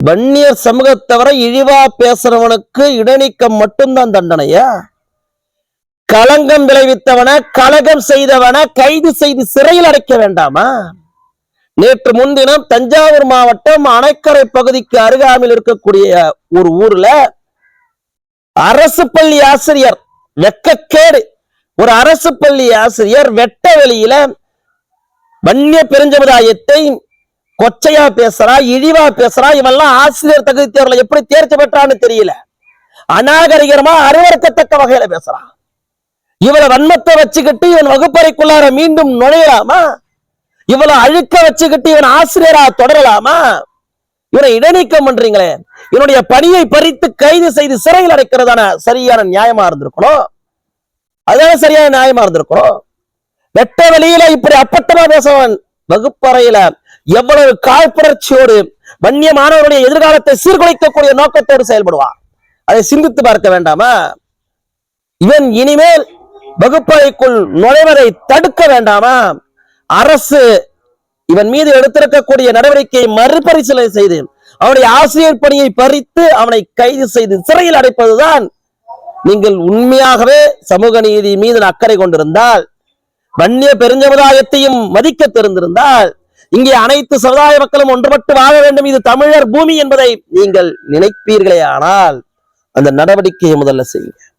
வன்னியர் சமூகத்தவரை இழிவா பேசுறவனுக்கு இடைநீக்கம் மட்டும்தான் தண்டனையா? களங்கம் விளைவித்தவன கலகம் செய்தவன கைது செய்து சிறையில் அடைக்க வேண்டாமா? நேற்று முன்தினம் தஞ்சாவூர் மாவட்டம் அணைக்கரை பகுதிக்கு அருகாமையில் இருக்கக்கூடிய ஒரு ஊர்ல அரசு பள்ளி ஆசிரியர் வெக்கக்கேடு. ஒரு அரசு பள்ளி ஆசிரியர் வெட்ட வெளியில வன்னிய பெருஞ்சமுதாயத்தை கொச்சையா பேசுறா இழிவா பேசுறா இவெல்லாம் ஆசிரியர் தகுதி தேர்வுல எப்படி தேர்ச்சி பெற்றான்னு தெரியல. அநாகரிகரமா அறிவறுக்கத்தக்க வகையில பேசுறான் இவளை வன்மத்தை வச்சுக்கிட்டு இவன் வகுப்பறைக்குள்ளார மீண்டும் நுழையலாமா? இவளை அழுக்க வச்சுக்கிட்டு இவன் ஆசிரியரா தொடரலாமா? இவனை இடைநீக்கம் பண்றீங்களே. இவனுடைய பணியை பறித்து கைது செய்து சிறையில் அடைக்கிறதான சரியான நியாயமா இருந்திருக்கணும்? அதுதான் சரியான நியாயமா இருந்திருக்கணும்? வெட்ட வெளியில இப்படி அப்பட்டமா பேசவன் வகுப்பறையில எவ்வளவு காழ்ப்புணர்ச்சியோடு வன்னிய மாணவருடைய எதிர்காலத்தை சீர்குலைக்கக்கூடிய நோக்கத்தோடு செயல்படுவான். அதை சிந்தித்து பார்க்க வேண்டாமா? இவன் இனிமேல் வகுப்பறைக்குள் நுழைவதை தடுக்க வேண்டாமா? அரசு இவன் மீது எடுத்திருக்கக்கூடிய நடவடிக்கையை மறுபரிசீலனை செய்து அவனுடைய ஆசிரியர் பணியை பறித்து அவனை கைது செய்து சிறையில் அடைப்பதுதான் நீங்கள் உண்மையாகவே சமூக நீதி மீது அக்கறை கொண்டிருந்தால் வன்னிய பெருஞ்சமுதாயத்தையும் மதிக்க தெரிந்திருந்தால் இங்கே அனைத்து சமுதாய மக்களும் ஒன்றுபட்டு வாழ வேண்டும். இது தமிழர் பூமி என்பதை நீங்கள் நினைப்பீர்களே ஆனால் அந்த நடவடிக்கையை முதல்ல செய்யுங்க